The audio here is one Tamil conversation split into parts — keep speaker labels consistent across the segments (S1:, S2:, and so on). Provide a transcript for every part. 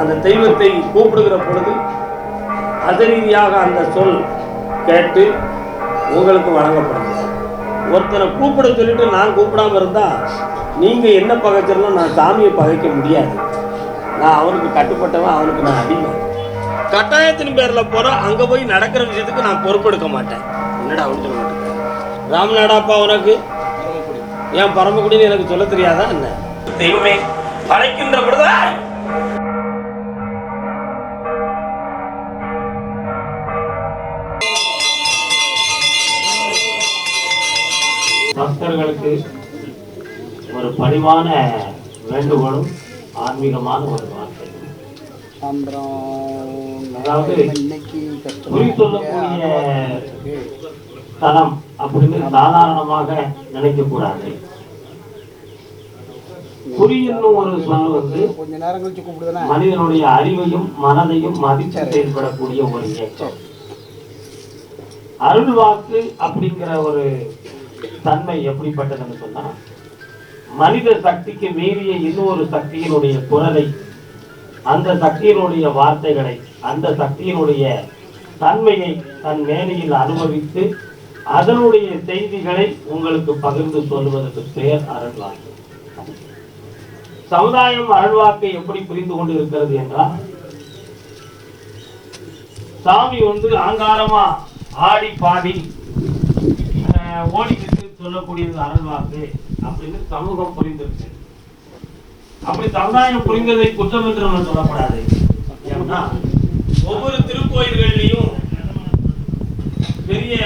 S1: அந்த தெய்வத்தை கூப்பிடுகிற பொழுது அசரீதியாக அந்த சொல் கேட்டு உங்களுக்கு வழங்கப்படுகிறது. ஒருத்தரை கூப்பிட சொல்லிட்டு நான் கூப்பிடாம இருந்தால் நீங்கள் என்ன பகைச்சிடலாம் நான் சாமியை பகைக்க முடியாது. நான் அவனுக்கு கட்டுப்பட்டவன் அவனுக்கு நான் அடிமை. கட்டாயத்தின் பேரில் போற அங்கே போய் நடக்கிற விஷயத்துக்கு நான் பொறுப்பெடுக்க மாட்டேன். என்னடா அவனு சொல்ல மாட்டேன் ராமநாடாப்பா உனக்கு? ஏன் பரமக்குடின்னு எனக்கு சொல்ல தெரியாதா என்ன? தெய்வமே அழைக்கின்ற பொழுது பக்தர்களுக்கு ஒரு பணிவான வேண்டுகோளும் ஆன்மீகமான ஒரு வார்த்தை அதாவது தலம் அப்படின்னு சாதாரணமாக நினைக்க கூடாது குறி என்னும் ஒரு சொல் வந்து
S2: நேரம்
S1: மனிதனுடைய அறிவையும் மனதையும் மதித்து செயல்படக்கூடிய ஒரு இயக்கம். அருள் வாக்கு அப்படிங்கிற ஒரு தன்மை எப்படிப்பட்டதுன்னு சொன்னா மனித சக்திக்கு மீறிய இன்னொரு சக்தியினுடைய குரலை அந்த சக்தியினுடைய வார்த்தைகளை அந்த சக்தியினுடைய தன்மையை தன் மேனியில் அனுபவித்து அதனுடைய செய்திகளை உங்களுக்கு பகிர்ந்து சொல்வதற்கு பெயர் அருள்வாக்கு. சமுதாயம் அருள்வாக்கை எப்படி புரிந்து கொண்டு இருக்கிறது என்றால் சாமி வந்து ஆங்காரமா ஆடி பாடி அஹ், ஓடிக்கிட்டு சொல்லக்கூடியது அருள்வாக்கு அப்படின்னு சமூகம் புரிந்திருக்கு. அப்படி சமுதாயம் புரிந்ததை குற்றம் என்று நம்ம சொல்லப்படாது ஏன்னா ஒவ்வொரு திருக்கோயில்கள்லையும் பெரிய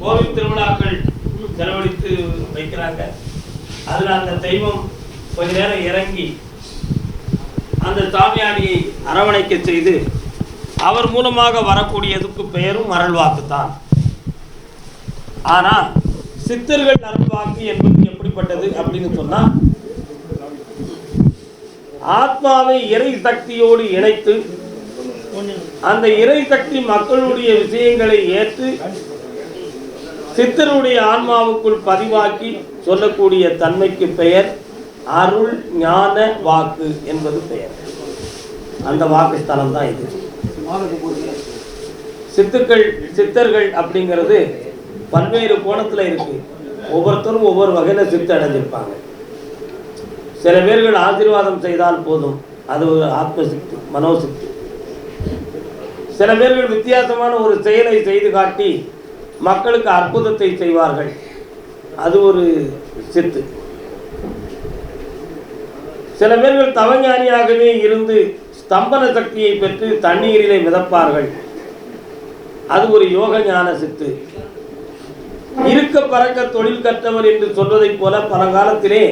S1: கோவில் திருவிழாக்கள் செலவழித்து வைக்கிறாங்க. அதுல அந்த தெய்வம் கொஞ்ச நேரம் இறங்கி அந்த சாமியாடியை அரவணைக்க செய்து அவர் மூலமாக வரக்கூடியதுக்கு பெயரும் அருள்வாக்கு தான். ஆனால் சித்தர்கள் அருள்வாக்கு என்பது எப்படிப்பட்டது அப்படின்னு சொன்னா ஆத்மாவை இறை சக்தியோடு இணைத்து அந்த இறை சக்தி மக்களுடைய விஷயங்களை ஏற்று சித்தருடைய ஆன்மாவுக்குள் பதிவாக்கி சொல்லக்கூடிய தன்மைக்கு பெயர் அருள் ஞான வாக்கு என்பது பெயர். அந்த வாக்கு ஸ்தலம் தான் இது. சித்துக்கள் சித்தர்கள் அப்படிங்கிறது பல்வேறு கோணத்தில் இருக்கு. ஒவ்வொருத்தரும் ஒவ்வொரு வகையில் சித்து அடைஞ்சிருப்பாங்க. சில பேர்கள் ஆசீர்வாதம் செய்தால் போதும். அது ஒரு ஆத்மசக்தி மனோசக்தி. சில பேர்கள் வித்தியாசமான ஒரு செயலை செய்து காட்டி மக்களுக்கு அற்புதத்தை செய்வார்கள். அது ஒரு சித்து. சில பேர்கள் தவஞானியாகவே இருந்து ஸ்தம்பன சக்தியை பெற்று தண்ணீரிலே மிதப்பார்கள். அது ஒரு யோக ஞான சித்து. இருக்க பறக்க தொழில் கற்றவர் என்று சொல்வதைப் போல பழங்காலத்திலே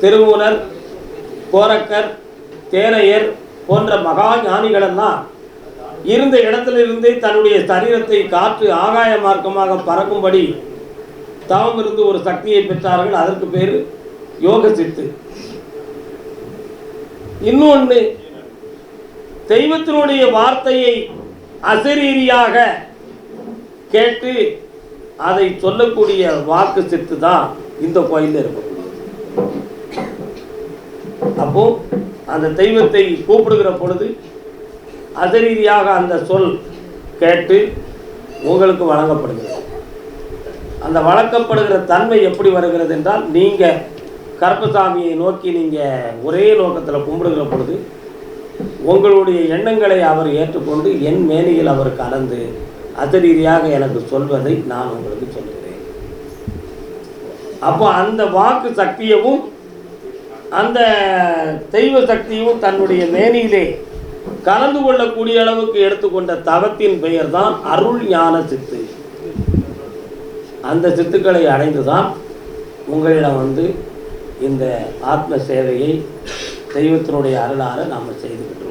S1: திருமூலர் கோரக்கர் தேரையர் போன்ற மகா ஞானிகளெல்லாம் இருந்த இடத்திலிருந்தே தன்னுடைய சரீரத்தை காற்று ஆகாய மார்க்கமாக பறக்கும்படி தவம் இருந்து ஒரு சக்தியை பெற்றார்கள். அதற்கு பேர் யோக சித்து இன்னொன்று தெய்வத்தினுடைய வார்த்தையை அசரீரியாக கேட்டு அதை சொல்லக்கூடிய வாக்கு சித்து தான் இந்த கோயிலில் இருக்கக்கூடியது அப்போ அந்த தெய்வத்தை கூப்பிடுகிற பொழுது அசரீதியாக அந்த சொல் கேட்டு உங்களுக்கு வழங்கப்படுகிறது. அந்த வழங்கப்படுகிற தன்மை எப்படி வருகிறது என்றால் நீங்கள் கருப்பசாமியை நோக்கி நீங்கள் ஒரே நோக்கத்தில் கும்பிடுகிற பொழுது உங்களுடைய எண்ணங்களை அவர் ஏற்றுக்கொண்டு என் மேனியில் அவர் கலந்து அசரீதியாக எனக்கு சொல்வதை நான் உங்களுக்கு சொல்லுகிறேன். அப்போ அந்த வாக்கு சக்தியவும் அந்த தெய்வ சக்தியும் தன்னுடைய மேனியிலே கலந்து கொள்ளக்கூடிய அளவுக்கு எடுத்துக்கொண்ட தவத்தின் பெயர் தான் அருள் ஞான சித்து. அந்த சித்துக்களை அடைந்துதான் உங்களிடம் வந்து இந்த ஆத்ம சேவையை தெய்வத்தினுடைய அருளாக நாம் செய்துக்கிட்டு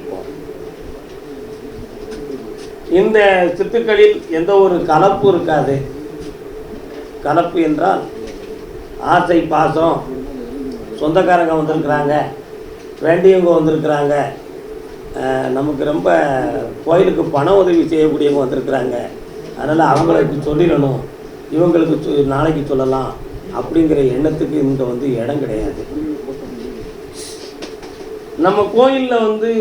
S1: இந்த சித்துக்களில் எந்த ஒரு கலப்பு இருக்காது. கலப்பு என்றால் ஆசை பாசம். சொந்தக்காரங்க வந்திருக்கிறாங்க. வேண்டியவங்க வந்திருக்கிறாங்க. நமக்கு ரொம்ப கோயிலுக்கு பண உதவி செய்யக்கூடியவங்க வந்திருக்கிறாங்க. அதனால் அவங்களுக்கு சொல்லிடணும். இவங்களுக்கு நாளைக்கு சொல்லலாம். அப்படிங்கிற எண்ணத்துக்கு இங்கே வந்து இடம் கிடையாது. நம்ம கோயிலில் வந்து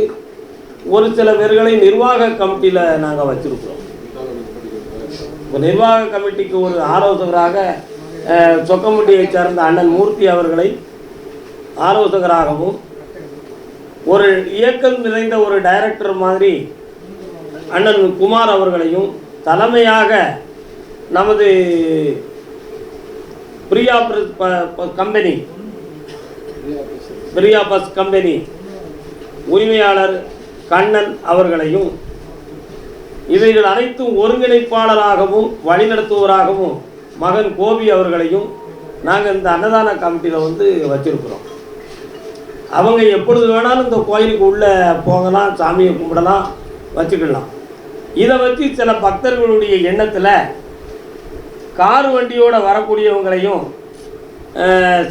S1: ஒரு சில பேர்களை நிர்வாக கமிட்டியில் நாங்கள் வச்சுருக்கிறோம். இப்போ நிர்வாக கமிட்டிக்கு ஒரு ஆலோசகராக சொக்கமுட்டியை சேர்ந்த அண்ணன் மூர்த்தி அவர்களை ஆலோசகராகவும் ஒரு இயக்கம் நிறைந்த ஒரு டைரக்டர் மாதிரி அண்ணன் குமார் அவர்களையும் தலைமையாக நமது பிரியா ப- கம்பெனி பிரியா பஸ் கம்பெனி உரிமையாளர் கண்ணன் அவர்களையும் இவைகள் அனைத்தும் ஒருங்கிணைப்பாளராகவும் வழிநடத்துவராகவும் மகன் கோபி அவர்களையும் நாங்கள் இந்த அன்னதான கமிட்டியில் வந்து வச்சிருக்கிறோம். அவங்க எப்பொழுது வேணாலும் இந்த கோயிலுக்கு உள்ளே போகலாம் சாமியை கும்பிடலாம் வச்சுக்கலாம். இதை வச்சு சில பக்தர்களுடைய எண்ணத்தில் கார் வண்டியோட வரக்கூடியவங்களையும்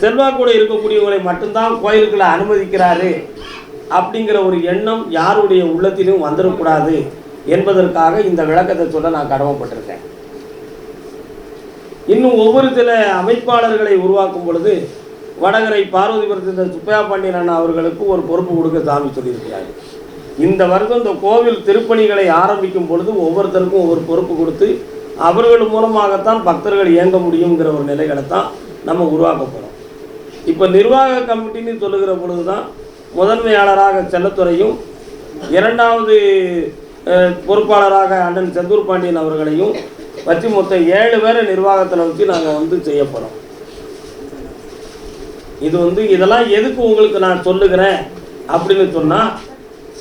S1: செல்வாக்கூட இருக்கக்கூடியவங்களை மட்டும்தான் கோயிலுக்குள்ளே அனுமதிக்கிறாரு. அப்படிங்கிற ஒரு எண்ணம் யாருடைய உள்ளத்திலும் வந்துடக்கூடாது என்பதற்காக இந்த விளக்கத்தை சொல்ல நான் கடமைப்பட்டிருக்கேன். இன்னும் ஒவ்வொரு சில அமைப்பாளர்களை உருவாக்கும் பொழுது வடகரை பார்வதிபுரத்தில் சுப்பையா பாண்டியன் அண்ணா அவர்களுக்கு ஒரு பொறுப்பு கொடுக்க சாமி சொல்லியிருக்கிறார். இந்த வருடம் இந்த கோவில் திருப்பணிகளை ஆரம்பிக்கும் பொழுது ஒவ்வொருத்தருக்கும் ஒவ்வொரு பொறுப்பு கொடுத்து அவர்கள் மூலமாகத்தான் பக்தர்கள் இயங்க முடியுங்கிற ஒரு நிலைகளை தான் நம்ம உருவாக்க போகிறோம் இப்போ நிர்வாக கமிட்டின்னு சொல்லுகிற பொழுது தான் முதன்மையாளராக செல்லத்துறையும் இரண்டாவது பொறுப்பாளராக அண்ணன் செந்தூர் பாண்டியன் அவர்களையும் வச்சு மொத்தம் ஏழு பேரை நிர்வாகத்தில் வச்சு நாங்கள் வந்து செய்ய போகிறோம் இது வந்து இதெல்லாம் எதுக்கு உங்களுக்கு நான் சொல்லுகிறேன் அப்படின்னு சொன்னால்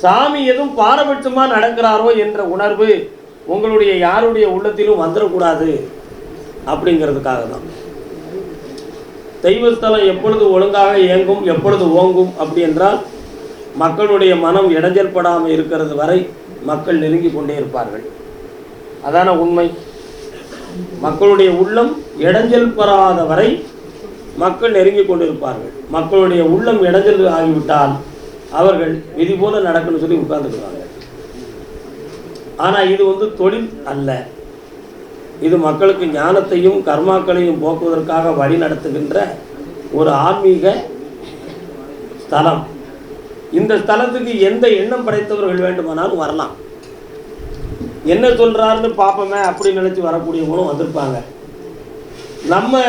S1: சாமி எதுவும் பாரபட்சமாக நடக்கிறாரோ என்ற உணர்வு உங்களுடைய யாருடைய உள்ளத்திலும் வந்துடக்கூடாது அப்படிங்கிறதுக்காக தான் தெய்வஸ்தலம் எப்பொழுது ஒழுங்காக இயங்கும் எப்பொழுது ஓங்கும் அப்படி என்றால் மக்களுடைய மனம் இடைஞ்சல் படாமல் இருக்கிறது வரை மக்கள் நெருங்கி கொண்டே இருப்பார்கள். அதான உண்மை. மக்களுடைய உள்ளம் இடைஞ்சல் பெறாத வரை மக்கள் நெருங்கி கொண்டிருப்பார்கள். மக்களுடைய உள்ளம் இடைஞ்சல் ஆகிவிட்டால் அவர்கள் விதி போல நடக்குன்னு சொல்லி உட்கார்ந்துக்குவாங்க ஆனால் இது வந்து தொழில் அல்ல. இது மக்களுக்கு ஞானத்தையும் கர்மாக்களையும் போக்குவதற்காக வழி நடத்துகின்ற ஒரு ஆன்மீக ஸ்தலம். இந்த ஸ்தலத்துக்கு எந்த எண்ணம் படைத்தவர்கள் வேண்டுமானாலும் வரலாம். என்ன சொல்கிறாருன்னு பார்ப்போமே அப்படின்னு நினச்சி வரக்கூடியவங்களும் வந்திருப்பாங்க. நம்ம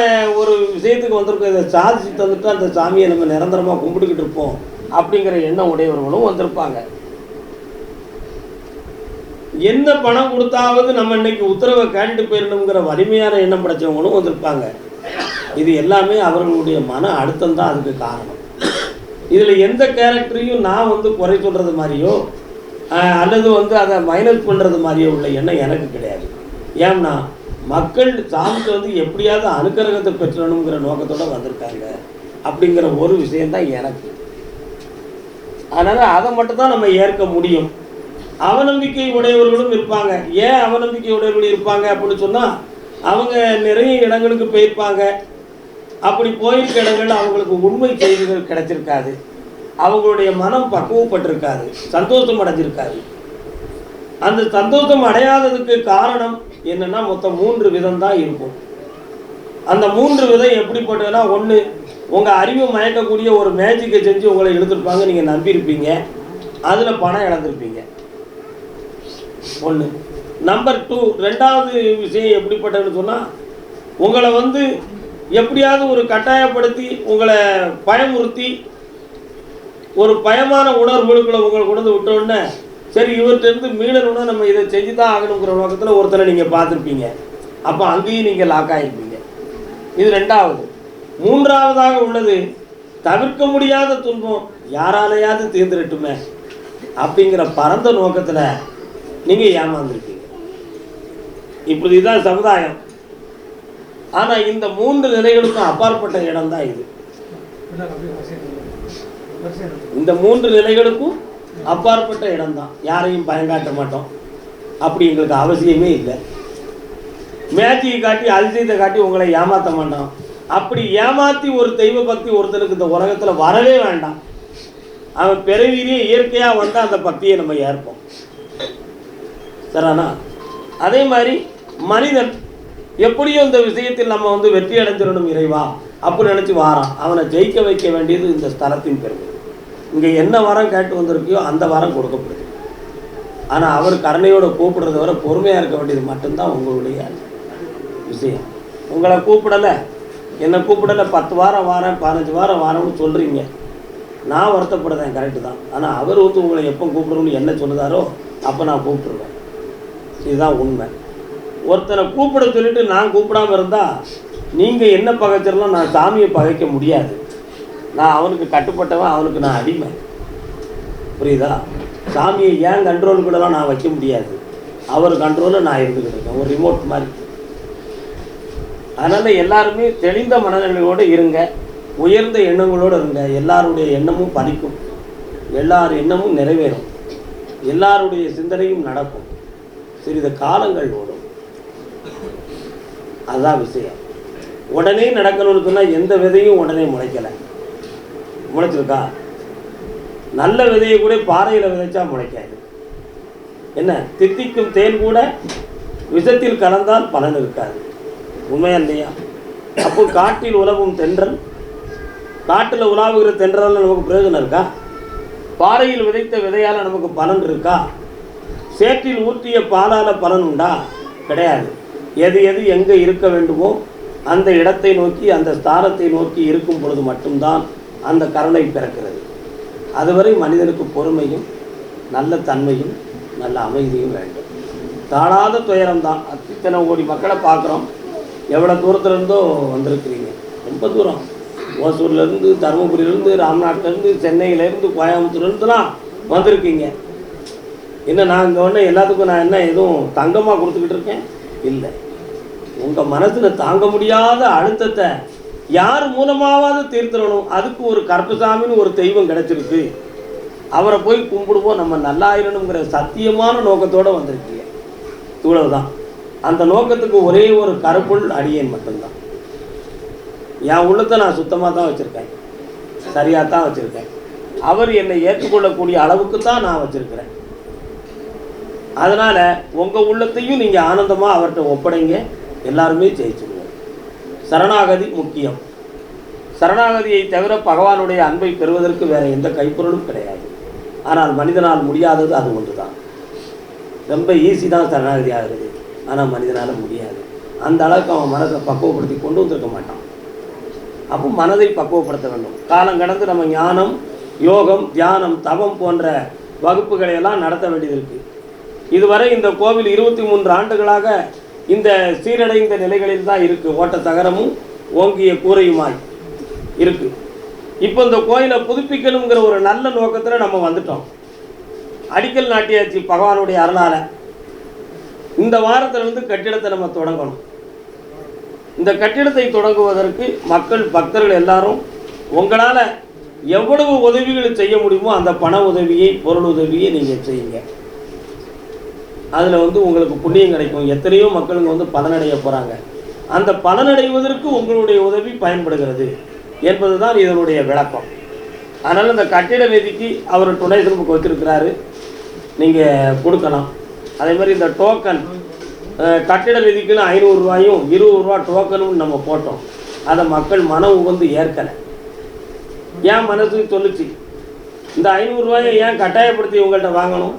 S1: ஒரு விஷயத்துக்கு வந்திருக்கோம் இதை சாதிச்சு தந்துட்டு அந்த சாமியை நம்ம நிரந்தரமாக கும்பிட்டுக்கிட்டு இருப்போம் அப்படிங்கிற எண்ணம் உடையவர்களும் வந்திருப்பாங்க. என்ன பணம் கொடுத்தாவது நம்ம இன்னைக்கு உத்தரவை கேட்டுட்டு போயிடணுங்கிற வலிமையான எண்ணம் படைச்சவங்களும் வந்திருப்பாங்க. இது எல்லாமே அவர்களுடைய மன அழுத்தம் தான் அதுக்கு காரணம். இதில் எந்த கேரக்டரையும் நான் வந்து குறை சொல்கிறது மாதிரியோ அல்லது வந்து அதை மைனஸ் பண்ணுறது மாதிரியோ உள்ள எண்ணம் எனக்கு கிடையாது. ஏன்னா மக்கள் சாமிக்கு வந்து எப்படியாவது அனுக்கிரகத்தை பெற்றணுங்கிற நோக்கத்தோடு வந்திருக்காங்க. அப்படிங்கிற ஒரு விஷயம்தான் எனக்கு. அதனால் அதை மட்டும் தான் நம்ம ஏற்க முடியும். அவநம்பிக்கை உடையவர்களும் இருப்பாங்க. ஏன் அவநம்பிக்கை உடையவர்கள் இருப்பாங்க அப்படின்னு சொன்னால் அவங்க நிறைய இடங்களுக்கு போயிருப்பாங்க. அப்படி போயிருக்க இடங்கள்ல அவங்களுக்கு உண்மை செய்திகள் கிடைச்சிருக்காது. அவங்களுடைய மனம் பக்குவப்பட்டிருக்காது. சந்தோஷம் அடைஞ்சிருக்காது. அந்த சந்தோஷம் அடையாததுக்கு காரணம் என்னென்னா மொத்தம் மூன்று விதம் தான் இருக்கும். அந்த மூன்று விதம் எப்படிப்பட்டதுன்னா ஒன்று உங்கள் அறிவு மயக்கக்கூடிய ஒரு மேஜிக்கை செஞ்சு உங்களை எழுதிருப்பாங்க நீங்கள் நம்பியிருப்பீங்க. அதில் பணம் இழந்திருப்பீங்க. ஒன்று நம்பர் டூ ரெண்டாவது விஷயம் எப்படிப்பட்டதுன்னு சொன்னால் உங்களை வந்து எப்படியாவது ஒரு கட்டாயப்படுத்தி உங்களை பயமுறுத்தி ஒரு பயமான உணர்வுகளுக்குள்ள உங்களை கொண்டு வந்து விட்டோன்னே சரி இவர்கிட்டருந்து மீளணும்னா நம்ம இதை செஞ்சு தான் ஆகணுங்கிற நோக்கத்தில் ஒருத்தரை நீங்கள் பார்த்துருப்பீங்க. அப்போ அங்கேயும் நீங்கள் லாக் ஆகிருப்பீங்க இது ரெண்டாவது. மூன்றாவதாக உள்ளது தவிர்க்க முடியாத துன்பம் யாராலையாவது தீர்ந்துடட்டுமே அப்படிங்கிற பரந்த நோக்கத்தில் நீங்கள் ஏமாந்துருக்கீங்க. இப்படி தான் சமுதாயம். ஆனால் இந்த மூன்று நிலைகளுக்கும் அப்பாற்பட்ட இடம் தான் இது. இந்த மூன்று நிலைகளுக்கும் அப்பாற்பட்ட இடம்தான். யாரையும் பயங்காட்ட மாட்டோம். அப்படி எங்களுக்கு அவசியமே இல்லை. மேட்சியை காட்டி அதிசயத்தை காட்டி உங்களை ஏமாற்ற மாட்டோம். அப்படி ஏமாத்தி ஒரு தெய்வ பக்தி ஒருத்தனுக்கு இந்த உலகத்தில் வரவே வேண்டாம். அவன் பிறவியிலே இயற்கையாக வந்தால் அந்த பக்தியை நம்ம ஏற்போம். தரானா? அதே மாதிரி மனிதன் எப்படியும் இந்த விஷயத்தில் நம்ம வந்து வெற்றி அடைஞ்சிடணும் இறைவா அப்படி நினச்சி வாரான். அவனை ஜெயிக்க வைக்க வேண்டியது இந்த ஸ்தலத்தின் பெருமை. இங்கே என்ன வாரம் கேட்டு வந்திருக்கியோ அந்த வாரம் கொடுக்கப்படுது. ஆனால் அவர் கருணையோட கூப்பிடுறத வர பொறுமையாக இருக்க வேண்டியது மட்டும்தான் உங்களுடைய விஷயம். உங்களை கூப்பிடலை. என்னை கூப்பிடலை பத்து வாரம் வாரேன் பதினஞ்சு வாரம் வாரம்னு சொல்கிறீங்க நான் வருத்தப்படுறேன் கரெக்டு தான். ஆனால் அவர் வந்து உங்களை எப்போ கூப்பிடணும்னு என்ன சொல்லுதாரோ அப்போ நான் கூப்பிட்டுருவேன். இதுதான் உண்மை. ஒருத்தனை கூப்பிட சொல்லிட்டு நான் கூப்பிடாம இருந்தால் நீங்கள் என்ன பகைச்சிடலாம்? நான் சாமியை பகைக்க முடியாது. நான் அவனுக்கு கட்டுப்பட்டவன் அவனுக்கு நான் அடிமை. புரியுதா? சாமியை ஏன் கண்ட்ரோல் கூடலாம் நான் வைக்க முடியாது. அவர் கண்ட்ரோலில் நான் இருந்துக்கிட்டு இருக்கேன். ஒரு ரிமோட் மாதிரி. அதனால் எல்லாருமே தெளிந்த மனநிலையோடு இருங்க. உயர்ந்த எண்ணங்களோடு இருங்க. எல்லாருடைய எண்ணமும் பலிக்கும். எல்லார் எண்ணமும் நிறைவேறும். எல்லாருடைய சிந்தனையும் நடக்கும். சிறிது காலங்கள் ஓடும். அதுதான் விஷயம். உடனே நடக்கணும்னு சொன்னால் எந்த விதையும் உடனே முளைக்கலை. முளைச்சிருக்கா? நல்ல விதையை கூட பாறையில் விதைச்சா முளைக்காது. என்ன? தித்திக்கும் தேன் கூட விஷத்தில் கலந்தால் பலன் இருக்காது. உண்மையா இல்லையா? அப்போ காட்டில் உலவும் தென்றல் காட்டில் உலாவுகிற தென்றல் நமக்கு பிரயோஜனம் இருக்கா? பாறையில் விதைத்த விதையால் நமக்கு பலன் இருக்கா? சேற்றில் ஊற்றிய பாலால் பலன் உண்டா? கிடையாது. எது எது எங்கே இருக்க வேண்டுமோ அந்த இடத்தை நோக்கி அந்த ஸ்தானத்தை நோக்கி இருக்கும் பொழுது மட்டும்தான் அந்த கருணை பிறக்கிறது. அதுவரை மனிதனுக்கு பொறுமையும் நல்ல தன்மையும் நல்ல அமைதியும் வேண்டும். தாழாத துயரம்தான். அத்தனை கோடி மக்களை பார்க்குறோம். எவ்வளோ தூரத்துலேருந்தோ வந்திருக்கிறீங்க. ரொம்ப தூரம். ஓசூர்லேருந்து தருமபுரியிலேருந்து ராம்நாட்டிலேருந்து சென்னையிலேருந்து கோயம்புத்தூர்லேருந்துலாம் வந்திருக்கீங்க. என்ன நான் இங்கே ஒன்று எல்லாத்துக்கும் நான் என்ன எதுவும் தங்கமாக கொடுத்துக்கிட்டு இருக்கேன்? இல்லை. உங்கள் மனசில் தாங்க முடியாத அழுத்தத்தை யார் மூலமாவது தீர்த்துடணும். அதுக்கு ஒரு கருப்புசாமின்னு ஒரு தெய்வம் கிடைச்சிருக்கு. அவரை போய் கும்பிடுவோம். நம்ம நல்லாயிரணுங்கிற சத்தியமான நோக்கத்தோடு வந்திருக்கீங்க. இவ்வளவுதான். அந்த நோக்கத்துக்கு ஒரே ஒரு கருப்புள் அடியேன் மட்டும்தான். என் உள்ளத்தை நான் சுத்தமாக தான் வச்சுருக்கேன். சரியாக தான் வச்சுருக்கேன். அவர் என்னை ஏற்றுக்கொள்ளக்கூடிய அளவுக்கு தான் நான் வச்சுருக்கிறேன். அதனால் உங்கள் உள்ளத்தையும் நீங்கள் ஆனந்தமாக அவர்கிட்ட ஒப்படைங்க. எல்லாருமே ஜெயிச்சுடுவோம் சரணாகதி முக்கியம். சரணாகதியை தவிர பகவானுடைய அன்பை பெறுவதற்கு வேறு எந்த கைப்பொருளும் கிடையாது. ஆனால் மனிதனால் முடியாதது அது ஒன்று தான் ரொம்ப ஈஸி தான் சரணாகதி ஆகிறது. ஆனால் மனிதனால் முடியாது. அந்த அளவுக்கு அவன் மனதை பக்குவப்படுத்தி கொண்டு வந்திருக்க மாட்டான். அப்போ மனதை பக்குவப்படுத்த வேண்டும். காலம் கடந்து நம்ம ஞானம் யோகம் தியானம் தவம் போன்ற வகுப்புகளை எல்லாம் நடத்த வேண்டியது இருக்குது இதுவரை இந்த கோவில் இருபத்தி மூன்று ஆண்டுகளாக இந்த சீரடைந்த நிலைகளில் தான் இருக்கு. ஓட்ட தகரமும் ஓங்கிய கூரையுமாய் இருக்கு. இப்போ இந்த கோயிலை புதுப்பிக்கணுங்கிற ஒரு நல்ல நோக்கத்தில் நம்ம வந்துட்டோம். அடிக்கல் நாட்டியாச்சு பகவானுடைய அருளால். இந்த வாரத்திலிருந்து கட்டிடத்தை நம்ம தொடங்கணும். இந்த கட்டிடத்தை தொடங்குவதற்கு மக்கள் பக்தர்கள் எல்லாரும் உங்களால் எவ்வளவு உதவிகள் செய்ய முடியுமோ அந்த பண உதவியை பொருள் உதவியை நீங்கள் செய்யுங்க. அதில் வந்து உங்களுக்கு புண்ணியம் கிடைக்கும். எத்தனையோ மக்களுங்க வந்து பலனடைய போகிறாங்க அந்த பலனடைவதற்கு உங்களுடைய உதவி பயன்படுகிறது. என்பது தான் இதனுடைய விளக்கம். அதனால் இந்த கட்டிட நிதிக்கு அவர் துணை திரும்ப வச்சுருக்கிறாரு நீங்கள் கொடுக்கலாம். அதே மாதிரி இந்த டோக்கன் கட்டிட நிதிக்குன்னு ஐநூறுரூவாயும் இருபது ரூபா டோக்கனும் நம்ம போட்டோம். அதை மக்கள் மனம் உகந்து ஏற்கலை. ஏன் மனசுக்கு சொல்லுச்சு? இந்த ஐநூறுரூவாயை ஏன் கட்டாயப்படுத்தி உங்கள்கிட்ட வாங்கணும்?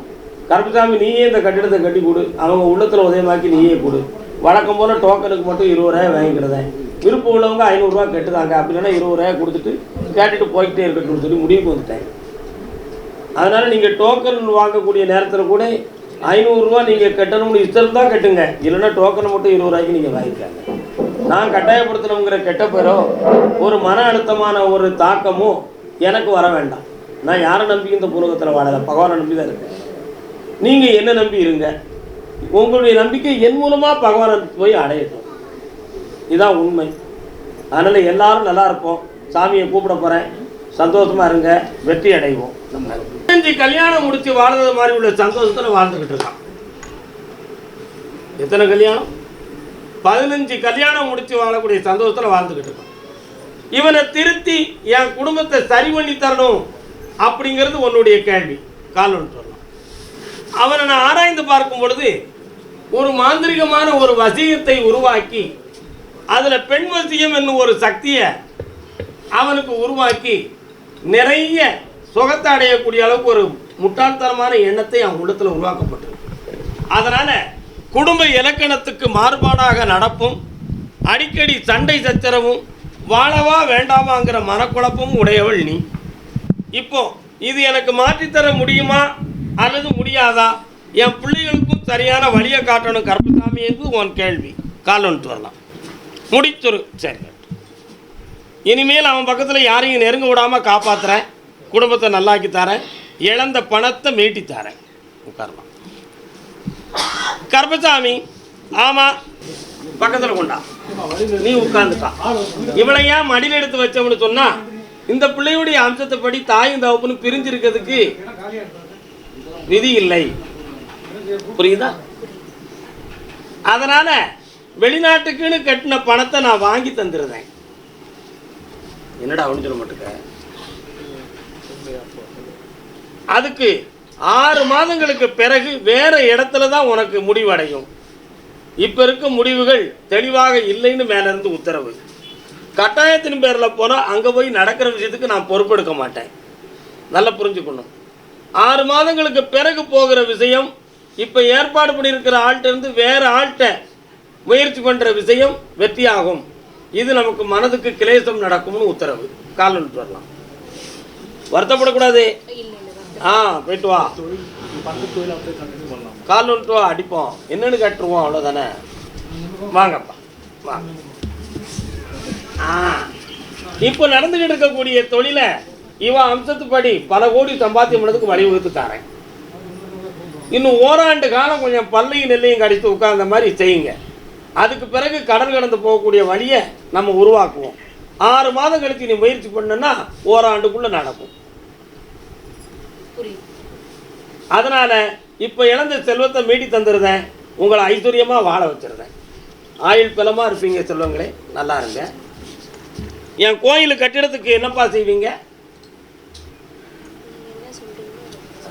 S1: கருப்புசாமி நீயே இந்த கட்டிடத்தை கட்டி கொடு. அவங்க உள்ளத்தில் உதயமாக்கி நீயே கொடு. வழக்கம் போல் டோக்கனுக்கு மட்டும் இருபது ரூபாய் வாங்கிக்கிடுதேன் விருப்பம் உள்ளவங்க ஐநூறுரூவா கட்டுதாங்க. அப்படின்னா இருபது ரூபாய் கொடுத்துட்டு கேட்டுட்டு போய்கிட்டே இருக்கட்டும்னு சொல்லி முடிவுக்கு வந்துட்டேன். அதனால் நீங்கள் டோக்கன் வாங்கக்கூடிய நேரத்தில் கூட ஐநூறுரூவா நீங்கள் கட்டணும்னு இஷ்டம் தான் கட்டுங்க. இல்லைன்னா டோக்கனை மட்டும் இருபது ரூபாய்க்கு நீங்கள் வாங்கிக்காங்க நான் கட்டாயப்படுத்தணுங்கிற கெட்ட பேரோ ஒரு மன அழுத்தமான ஒரு தாக்கமோ எனக்கு வர வேண்டாம். நான் யாரை நம்பி இந்த புலகத்தில் வாழலை. பகவானை நம்பி தான் இருக்கேன். நீங்கள் என்ன நம்பி இருங்க? உங்களுடைய நம்பிக்கை என் மூலமாக பகவானை போய் அடையட்டும். இதுதான் உண்மை. அதனால் எல்லாரும் நல்லா இருப்போம். சாமியை கூப்பிட போகிறேன் சந்தோஷமாக இருங்க. வெற்றி அடைவோம். நம்ம பதினஞ்சு கல்யாணம் முடித்து வாழ்றது மாதிரி உள்ள சந்தோஷத்தில் வாழ்ந்துக்கிட்டு இருக்கான். எத்தனை கல்யாணம்? பதினஞ்சு கல்யாணம் முடித்து வாழக்கூடிய சந்தோஷத்தில் வாழ்ந்துக்கிட்டு இருக்கான். இவனை திருத்தி என் குடும்பத்தை சரி பண்ணி தரணும் அப்படிங்கிறது உன்னுடைய கேள்வி. கால் ஒன்று அவனை நான் ஆராய்ந்து பார்க்கும் பொழுது ஒரு மாந்திரிகமான ஒரு வசியத்தை உருவாக்கி அதில் பெண் வசியம் என்னும் ஒரு சக்தியை அவனுக்கு உருவாக்கி நிறைய சுகத்தை அடையக்கூடிய அளவுக்கு ஒரு முட்டாள்தனமான எண்ணத்தை அவன் உள்ளத்தில் உருவாக்கப்பட்டிருக்கு. அதனால் குடும்ப இலக்கணத்துக்கு மாறுபாடாக நடப்பும் அடிக்கடி சண்டை சச்சரவும் வாழவா வேண்டாமாங்கிற மனக்குழப்பமும் உடையவள் நீ. இப்போ இது எனக்கு மாற்றித்தர முடியுமா? அல்லது முடியாதா? என் பிள்ளைகளுக்கும் சரியான வழியை காட்டணும் கருப்பசாமி என்று உன் கேள்வி. கால் வந்துட்டு வரலாம். முடித்துரு. சரி. இனிமேல் அவன் பக்கத்தில் யாரையும் நெருங்க விடாமல் காப்பாத்துறேன். குடும்பத்தை நல்லாக்கி தரேன். இழந்த பணத்தை மீட்டி தரேன். உட்காரலாம். கருப்பசாமி ஆமாம் பக்கத்தில் கொண்டா. நீ உட்காந்துட்டா இவளை ஏன் மடியில் எடுத்து வச்சோம்னு சொன்னா இந்த பிள்ளையுடைய அம்சத்தை படி தாயும் தவப்புன்னு பிரிஞ்சிருக்கிறதுக்கு விதி இல்லை. புரியுதா? அதனால வெளிநாட்டுக்குன்னு கட்டின பணத்தை நான் வாங்கி தந்துருந்தேன் என்னடா அவனு சொல்ல மாட்டேங்க அதுக்கு ஆறு மாதங்களுக்கு பிறகு வேற இடத்துல தான் உனக்கு முடிவடையும். இப்ப இருக்க முடிவுகள் தெளிவாக இல்லைன்னு மேல இருந்து உத்தரவு. கட்டாயத்தின் பேரில் போனால் அங்கே போய் நடக்கிற விஷயத்துக்கு நான் பொறுப்பெடுக்க மாட்டேன். நல்லா புரிஞ்சுக்கணும். ஆறு மாதங்களுக்கு பிறகு போகிற விஷயம் இப்போ ஏற்பாடு பண்ணியிருக்கிற ஆள்கிட்ட இருந்து வேறு ஆள்கிட்ட முயற்சி பண்ணுற விஷயம் வெற்றியாகும். இது நமக்கு மனதுக்கு கிளேசம் நடக்கும்னு உத்தரவு. கால் வந்துட்டு வரலாம். வருத்தப்படக்கூடாது. ஆ போயிட்டு வா. கால் வந்துட்டு வா அடிப்போம். என்னன்னு கட்டுருவோம் அவ்வளோதானே வாங்கப்பா வாங்க ஆ. இப்போ நடந்துகிட்டு இருக்கக்கூடிய தொழிலை இவன் அம்சத்துப்படி பல கோடி சம்பாத்தியம் பண்ணதுக்கு வழிவகுத்து தரேன். இன்னும் ஓராண்டு காலம் கொஞ்சம் பல்லையும் நெல்லையும் கடித்து உட்கார்ந்த மாதிரி செய்யுங்க. அதுக்கு பிறகு கடல் கடந்து போகக்கூடிய வழியை நம்ம உருவாக்குவோம். ஆறு மாதம் கழிச்சு நீ முயற்சி பண்ணனா ஓராண்டுக்குள்ள நடக்கும். அதனால இப்போ இழந்த செல்வத்தை மீட்டி தந்துருந்தேன் உங்களை ஐஸ்வர்யமா வாழ வச்சிருந்தேன் ஆயுள் பலமா இருப்பீங்க செல்வங்களே நல்லா இருங்க. என் கோயில் கட்டிடத்துக்கு என்னப்பா செய்வீங்க?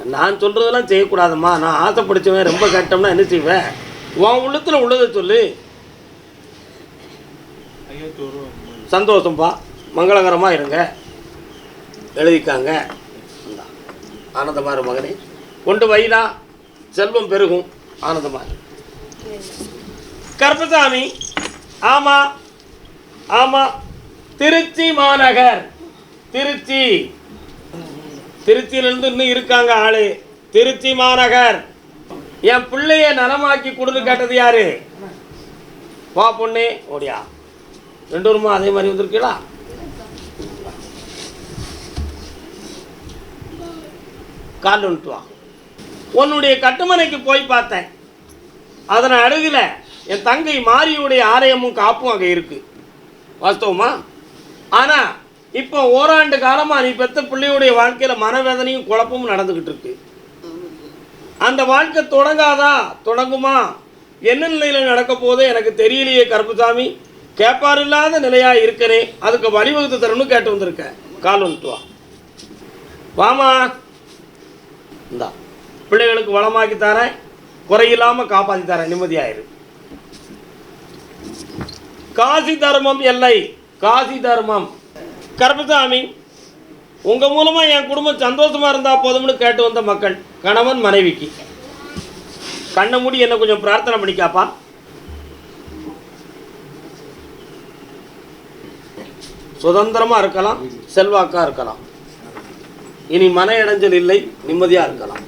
S1: நான் சொல்கிறதெல்லாம் செய்யக்கூடாதும்மா. நான் ஆசைப்படுச்சவன் ரொம்ப கட்டம்னா என்ன செய்வேன்? உன் உள்ளத்தில் உள்ளதை சொல்லு. சந்தோஷம்ப்பா மங்களகரமாக இருங்க. எழுதிக்காங்க. ஆனந்தமாக மகனே. கொண்டு வைனா செல்வம் பெருகும். ஆனந்தமாக கருப்பசாமி ஆமாம் ஆமாம் திருச்சி மாநகர். திருச்சி. திருச்சியிலிருந்து இன்னும் இருக்காங்க ஆளு. திருச்சி மாநகர். என் பிள்ளைய நலமாக்கி கொடுத்து கேட்டது யாரு? வா பொண்ணு. ஓடியா. ரெண்டு வருமா அதே மாதிரி வந்திருக்கீங்களா கால் வந்துட்டு வா. உன்னுடைய கட்டுமனைக்கு போய் பார்த்தேன். அதனை அருகில் என் தங்கை மாரியுடைய ஆலயமும் காப்பும் அங்கே இருக்கு. வாஸ்தவமா? ஆனால் இப்போ ஓராண்டு காலமாக நீ பெத்த பிள்ளையுடைய வாழ்க்கையில் மனவேதனையும் குழப்பமும் நடந்துக்கிட்டு இருக்கு. அந்த வாழ்க்கை தொடங்காதா? தொடங்குமா? என்ன நிலையில் நடக்க போதோ எனக்கு தெரியலையே கருப்புசாமி. கேட்பார் இல்லாத நிலையாக இருக்கனே. அதுக்கு வழிவகுத்து தரணும்னு கேட்டு வந்திருக்கேன். கால் வந்துட்டு வா. வாமா. இந்தா. பிள்ளைகளுக்கு வளமாக்கி தரேன். குறையில்லாமல் காப்பாற்றி தரேன். நிம்மதியாயிரு காசி தர்மம் எல்லை. காசி தர்மம். கருப்பசாமி உங்க மூலமா என் குடும்பம் சந்தோஷமா இருந்தா போதும்னு கேட்டு வந்த மக்கள் கணவன் மனைவிக்கு. கண்ணை மூடி என்ன கொஞ்சம் பிரார்த்தனை பண்ணிக்காப்பா சுதந்திரமா இருக்கலாம் செல்வாக்கா இருக்கலாம். இனி மன இடைஞ்சல் இல்லை நிம்மதியா இருக்கலாம்.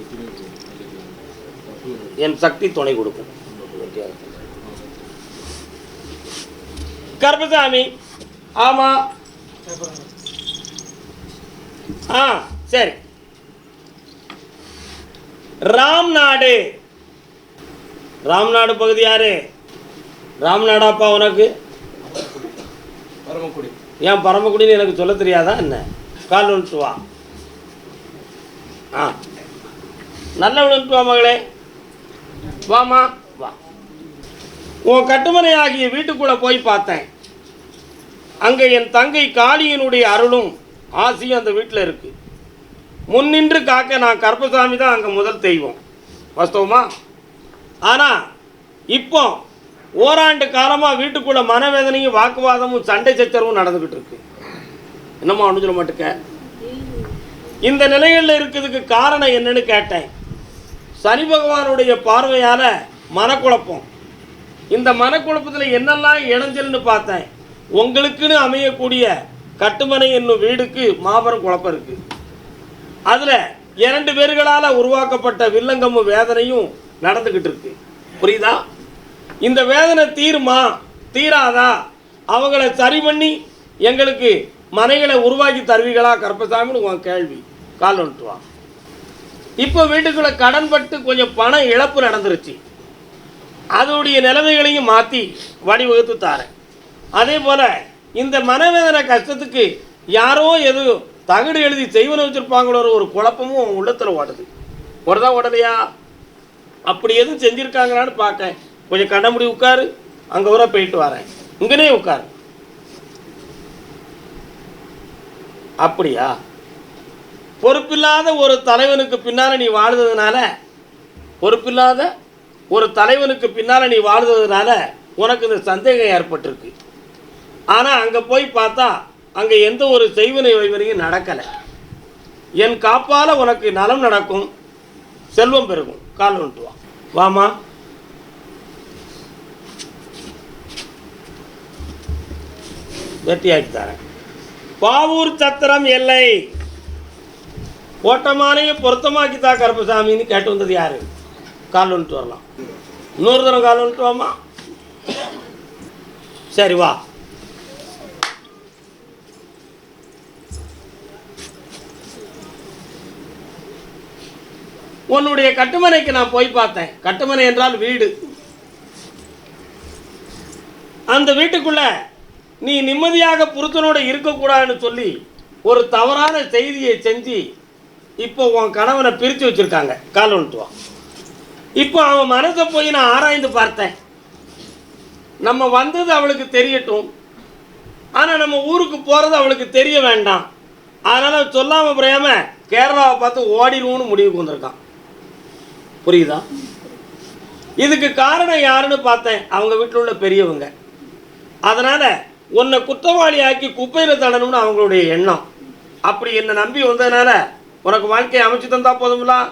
S1: என் சக்தி துணை கொடுக்கும். கருப்பசாமி ஆமா ஆ சரி. ராம்நாடு. ராம்நாடு பகுதி யாரு? ராம்நாடாப்பா உனக்கு?
S3: பரமக்குடி.
S1: ஏன் பரமக்குடின்னு எனக்கு சொல்ல தெரியாதா என்ன? கால் வா. ஆ. நல்ல விழுட்டு வா மகளே. வாமா வா. உன் கட்டுமனை ஆகிய வீட்டுக்குள்ளே போய் பார்த்தேன். அங்கே என் தங்கை காளியினுடைய அருளும் ஆசியும் அந்த வீட்டில் இருக்கு. முன்னின்று காக்க நான் கருப்பசாமி தான் அங்கே முதல் தெய்வம். வாஸ்தவமா? ஆனால் இப்போ ஓராண்டு காலமாக வீட்டுக்குள்ள மனவேதனையும் வாக்குவாதமும் சண்டை சச்சரவும் நடந்துக்கிட்டு இருக்கு. என்னம்மா ஒன்று சொல்ல மாட்டுக்க இந்த நிலைகளில் இருக்கிறதுக்கு காரணம் என்னன்னு கேட்டேன். சனி பகவானுடைய பார்வையால் மனக்குழப்பம். இந்த மனக்குழப்பத்தில் என்னெல்லாம் இணைஞ்சல்னு பார்த்தேன். உங்களுக்குன்னு அமையக்கூடிய கட்டுமனை என்னும் வீடுக்கு மாபெரும் குழப்பம் இருக்குது அதில் இரண்டு பேர்களால் உருவாக்கப்பட்ட வில்லங்கமும் வேதனையும் நடந்துக்கிட்டு இருக்கு. புரியுதா? இந்த வேதனை தீருமா? தீராதா? அவங்கள சரி பண்ணி எங்களுக்கு மனைகளை உருவாக்கி தருவீங்களா கருப்பசாமின்னு உன் கேள்வி. கால் வந்துட்டுவான் இப்போ வீட்டுக்குள்ள கடன் பட்டு கொஞ்சம் பண இழப்பு நடந்துருச்சு. அதோடைய நிலைமைகளையும் மாற்றி வடிவகுத்து தாரேன். அதே போல் இந்த மனவேதனை கஷ்டத்துக்கு யாரோ எதுவும் தகடு எழுதி செய்வன வச்சுருப்பாங்களோ ஒரு குழப்பமும் அவங்க உள்ளத்தில் ஓடுது. ஓடுதா ஓடலையா? அப்படி எதுவும் செஞ்சுருக்காங்களான்னு பார்க்க. கொஞ்சம் கண்ண முடி உட்காரு. அங்கே வர போயிட்டு வரேன். இங்கனே உட்காரு. அப்படியா? பொறுப்பில்லாத ஒரு தலைவனுக்கு பின்னால் நீ வாழ்ந்ததுனால பொறுப்பில்லாத ஒரு தலைவனுக்கு பின்னால் நீ வாழ்ந்ததுனால உனக்கு இந்த சந்தேகம் ஏற்பட்டிருக்கு. ஆனால் அங்கே போய் பார்த்தா அங்கே எந்த ஒரு செய்வினை வைவனையும் நடக்கலை. என் காப்பால் உனக்கு நலம் நடக்கும் செல்வம் பெருகும். கால் வந்துட்டு வா. வாமா. வெட்டியாக்கி தரேன். பாவூர் சத்திரம் எல்லை. ஓட்டமானையை பொருத்தமாக்கித்தா கருப்பசாமின்னு கேட்டு வந்தது யாரு? கால் ஒன்று வரலாம். இன்னொரு தரம் கால் வந்துட்டு வாமா. சரி வா. உன்னுடைய கட்டுமனைக்கு நான் போய் பார்த்தேன். கட்டுமனை என்றால் வீடு. அந்த வீட்டுக்குள்ள நீ நிம்மதியாக புருத்தனோட இருக்கக்கூடாதுன்னு சொல்லி ஒரு தவறான செய்தியை செஞ்சு இப்போ உன் கணவனை பிரித்து வச்சுருக்காங்க. கால் ஒன்றுவான் இப்போ அவன் மனசை போய் நான் ஆராய்ந்து பார்த்தேன். நம்ம வந்தது அவளுக்கு தெரியட்டும். ஆனால் நம்ம ஊருக்கு போகிறது அவளுக்கு தெரிய வேண்டாம். அதனால் சொல்லாமல் புரியாமல் கேரளாவை பார்த்து ஓடிடுவோம்னு முடிவுக்கு வந்திருக்கான். புரியுதா? இதுக்கு காரணம் யாருன்னு பார்த்தேன். அவங்க வீட்டில் உள்ள பெரியவங்க. அதனால் உன்னை குற்றவாளி ஆக்கி குப்பையில் தள்ளணும்னு அவங்களுடைய எண்ணம். அப்படி என்னை நம்பி வந்ததுனால உனக்கு வாழ்க்கையை அமைச்சு தந்தா போதுங்களா